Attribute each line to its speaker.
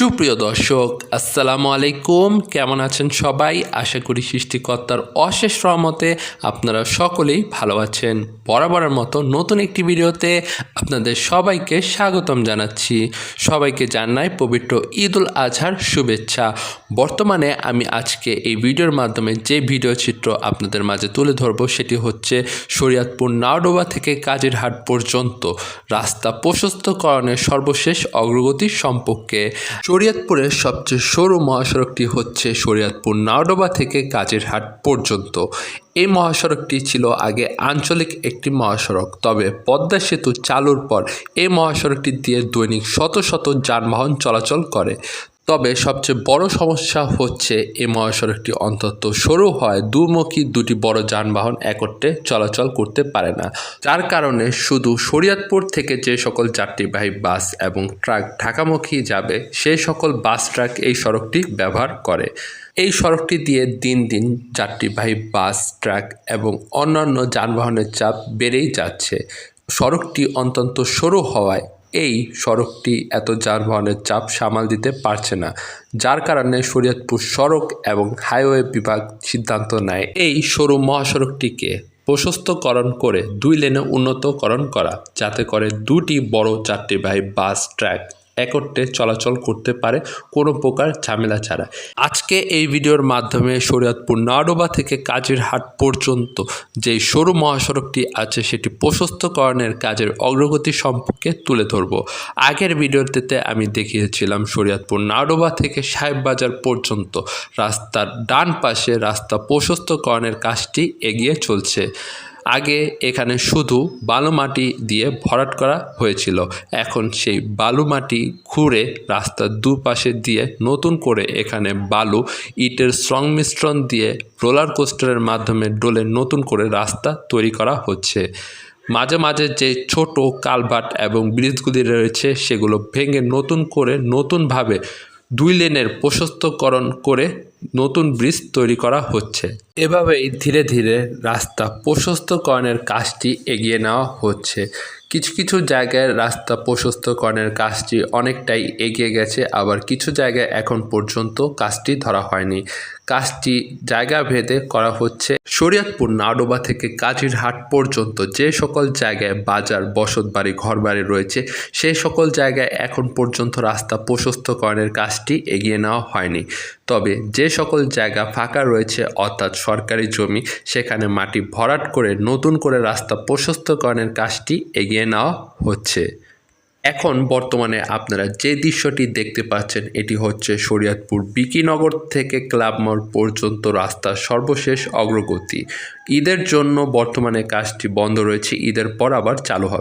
Speaker 1: সুপ্রিয় দর্শক, আসসালামু আলাইকুম। কেমন আছেন সবাই? আশা করি সৃষ্টিকর্তার অশেষ রহমতে আপনারা সকলেই ভালো আছেন। বরাবরের মতো নতুন একটি ভিডিওতে আপনাদের সবাইকে স্বাগতম জানাচ্ছি। সবাইকে জানাই পবিত্র ঈদুল আজহার শুভেচ্ছা। বর্তমানে আমি আজকে এই ভিডিওর মাধ্যমে যে ভিডিও চিত্র আপনাদের মাঝে তুলে ধরবো সেটি হচ্ছে শরিয়াতপুর নাওডোবা থেকে কাজিরহাট পর্যন্ত রাস্তা প্রশস্তকরণের সর্বশেষ অগ্রগতি সম্পর্কে। শরিয়াতপুরের সবচেয়ে সরু মহাসড়কটি হচ্ছে শরিয়াতপুর নাওডোবা থেকে কাজিরহাট পর্যন্ত। এই মহাসড়কটি ছিল আগে আঞ্চলিক একটি মহাসড়ক, তবে পদ্মা সেতু চালুর পর এই মহাসড়কটি দিয়ে দৈনিক শত শত যানবাহন চলাচল করে। তবে সবচেয়ে বড় সমস্যা হচ্ছে এই মহাসড়কটি অন্তত সরু হয়। দুমুখী দুটি বড় যানবাহন একত্রে চলাচল করতে পারে না। যার কারণে শুধু শরিয়াতপুর থেকে যে সকল যাত্রীবাহী বাস এবং ট্রাক ঢাকামুখী যাবে সেই সকল বাস, ট্রাক এই সড়কটি ব্যবহার করে। এই সড়কটি দিয়ে দিন দিন যাত্রীবাহী বাস, ট্রাক এবং অন্যান্য যানবাহনের চাপ বেড়েই যাচ্ছে। সড়কটি অত্যন্ত সরু হওয়ায় এই সড়কটি এত যানবাহনের চাপ সামাল দিতে পারছে না, যার কারণে শরীয়তপুর সড়ক এবং হাইওয়ে বিভাগ সিদ্ধান্ত নেয় এই সরু মহাসড়কটিকে প্রশস্তকরণ করে দুই লেনে উন্নতকরণ করা, যাতে করে দুটি বড় যাত্রীবাহী বাস ট্র্যাক একত্রে চলাচল করতে পারে কোনো প্রকার ঝামেলা ছাড়া। আজকে এই ভিডিওর মাধ্যমে শরীয়তপুর নাডোবা থেকে কাজিরহাট পর্যন্ত যে সরু মহাসড়কটি আছে সেটি প্রশস্তকরণের কাজের অগ্রগতি সম্পর্কে তুলে ধরব। আগের ভিডিওটিতে আমি দেখিয়েছিলাম শরীয়তপুর নাডোবা থেকে সাহেববাজার পর্যন্ত রাস্তার ডান পাশে রাস্তা প্রশস্তকরণের কাজটি এগিয়ে চলছে। আগে এখানে শুধু বালু মাটি দিয়ে ভরাট করা হয়েছিল। এখন সেই বালু মাটি খুঁড়ে রাস্তার দুপাশে দিয়ে নতুন করে এখানে বালু, ইটের সংমিশ্রণ দিয়ে রোলার কোস্টারের মাধ্যমে ডোলে নতুন করে রাস্তা তৈরি করা হচ্ছে। মাঝে মাঝে যে ছোট কালভার্ট এবং ব্রিজগুলি রয়েছে, সেগুলো ভেঙে নতুন করে নতুনভাবে দুই লেনের প্রশস্তকরণ করে নতুন ব্রিজ তৈরি করা হচ্ছে। এভাবেই ধীরে ধীরে রাস্তা প্রশস্তকরণের কাজটি এগিয়ে নেওয়া হচ্ছে। কিছু কিছু জায়গায় রাস্তা প্রশস্তকরণের কাজটি অনেকটাই এগিয়ে গেছে, আবার কিছু জায়গায় এখন পর্যন্ত কাজটি ধরা হয়নি। কাজটি জায়গা ভেদে করা হচ্ছে। শরীয়তপুর নাডোবা থেকে কাজিরহাট পর্যন্ত যে সকল জায়গায় বাজার বসত বাড়ি ঘর বাড়ি রয়েছে, সেই সকল জায়গায় এখন পর্যন্ত রাস্তা প্রশস্তকরণের কাজটি এগিয়ে নেওয়া হয়নি। তবে যে সকল জায়গা ফাঁকা রয়েছে, অর্থাৎ সরকারি জমি, সেখানে মাটি ভরাট করে নতুন করে রাস্তা প্রশস্তকরণের কাজটি এগিয়ে নেওয়া হচ্ছে। এখন বর্তমানে আপনারা যে দৃশ্যটি দেখতে পাচ্ছেন, এটি হচ্ছে শরীয়তপুর বিকিনগর থেকে ক্লাব মোড় পর্যন্ত রাস্তার সর্বশেষ অগ্রগতি। ঈদের জন্য বর্তমানে কাজটি বন্ধ রয়েছে, ঈদের পর আবার চালু হবে।